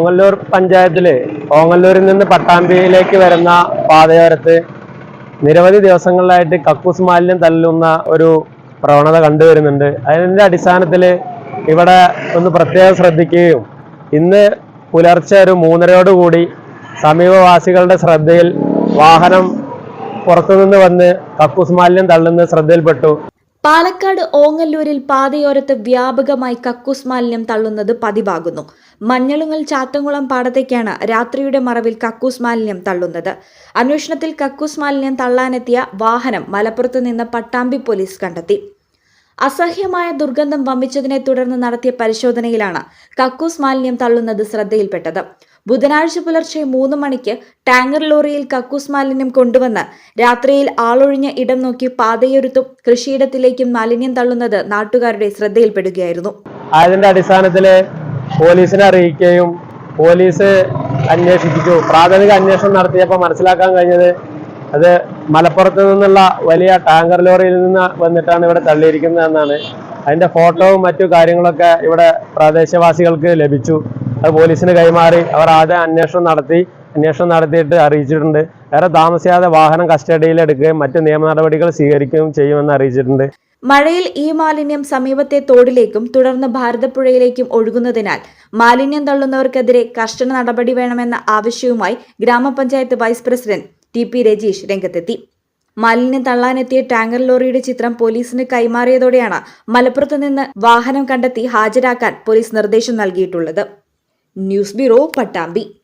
ഓങ്ങല്ലൂർ പഞ്ചായത്തിൽ ഓങ്ങല്ലൂരിൽ നിന്ന് പട്ടാമ്പിയിലേക്ക് വരുന്ന പാതയോരത്ത് നിരവധി ദിവസങ്ങളിലായിട്ട് കക്കൂസ് മാലിന്യം തള്ളുന്ന ഒരു പ്രവണത കണ്ടുവരുന്നുണ്ട് അതിന്റെ അടിസ്ഥാനത്തിൽ ഇവിടെ ഒന്ന് പ്രത്യേകം ശ്രദ്ധിക്കുകയും ഇന്ന് പുലർച്ചെ ഒരു മൂന്നരയോടുകൂടി സമീപവാസികളുടെ ശ്രദ്ധയിൽ വാഹനം പുറത്തുനിന്ന് വന്ന് കക്കൂസ് മാലിന്യം തള്ളുന്നത് ശ്രദ്ധയിൽപ്പെട്ടു. പാലക്കാട് ഓങ്ങല്ലൂരിൽ പാതയോരത്ത് വ്യാപകമായി കക്കൂസ് മാലിന്യം തള്ളുന്നത് പതിവാകുന്നു. മഞ്ഞളുങ്ങൽ ചാത്തങ്കുളം പാടത്തേക്കാണ് രാത്രിയുടെ മറവിൽ കക്കൂസ് മാലിന്യം തള്ളുന്നത്. അന്വേഷണത്തിൽ കക്കൂസ് മാലിന്യം തള്ളാനെത്തിയ വാഹനം മലപ്പുറത്ത് നിന്ന് പട്ടാമ്പി പോലീസ് കണ്ടെത്തി. അസഹ്യമായ ദുർഗന്ധം വമിച്ചതിനെ തുടർന്ന് നടത്തിയ പരിശോധനയിലാണ് കക്കൂസ് മാലിന്യം തള്ളുന്നത് ശ്രദ്ധയിൽപ്പെട്ടത്. ബുധനാഴ്ച പുലർച്ചെ മൂന്ന് മണിക്ക് ടാങ്കർ ലോറിയിൽ കക്കൂസ് മാലിന്യം കൊണ്ടുവന്ന് രാത്രിയിൽ ആളൊഴിഞ്ഞ ഇടം നോക്കി പാതയൊരുത്തും കൃഷിയിടത്തിലേക്കും മാലിന്യം തള്ളുന്നത് നാട്ടുകാരുടെ ശ്രദ്ധയിൽപ്പെടുകയായിരുന്നു. അതിന്റെ അടിസ്ഥാനത്തിൽ പോലീസിനെ അറിയിക്കുകയും പോലീസ് അന്വേഷിപ്പിച്ചു. പ്രാഥമിക അന്വേഷണം നടത്തിയപ്പോൾ മനസ്സിലാക്കാൻ കഴിഞ്ഞത് അത് മലപ്പുറത്ത് നിന്നുള്ള വലിയ ടാങ്കർ ലോറിയിൽ നിന്ന് വന്നിട്ടാണ് ഇവിടെ തള്ളിയിരിക്കുന്നതെന്നാണ് അതിന്റെ ഫോട്ടോവും മറ്റു കാര്യങ്ങളൊക്കെ ഇവിടെ പ്രദേശവാസികൾക്ക് ലഭിച്ചു. അത് പോലീസിന് കൈമാറി. അവർ ആദ്യം അന്വേഷണം നടത്തി അന്വേഷണം നടത്തിയിട്ട് അറിയിച്ചിട്ടുണ്ട്. വേറെ താമസിയാതെ വാഹനം കസ്റ്റഡിയിൽ എടുക്കുകയും മറ്റു നിയമ നടപടികൾ സ്വീകരിക്കുകയും ചെയ്യുമെന്ന് അറിയിച്ചിട്ടുണ്ട്. മഴയിൽ ഈ മാലിന്യം സമീപത്തെ തോടിലേക്കും തുടർന്ന് ഭാരതപ്പുഴയിലേക്കും ഒഴുകുന്നതിനാൽ മാലിന്യം തള്ളുന്നവർക്കെതിരെ കർശന നടപടി വേണമെന്ന ആവശ്യവുമായി ഗ്രാമപഞ്ചായത്ത് vice president T P Rajeesh രംഗത്തെത്തി. മാലിന്യം തള്ളാനെത്തിയ ടാങ്കർ ലോറിയുടെ ചിത്രം പോലീസിന് കൈമാറിയതോടെയാണ് മലപ്പുറത്ത് നിന്ന് വാഹനം കണ്ടെത്തി ഹാജരാക്കാൻ പോലീസ് നിർദ്ദേശം നൽകിയിട്ടുള്ളത്. News bureau Pattambi.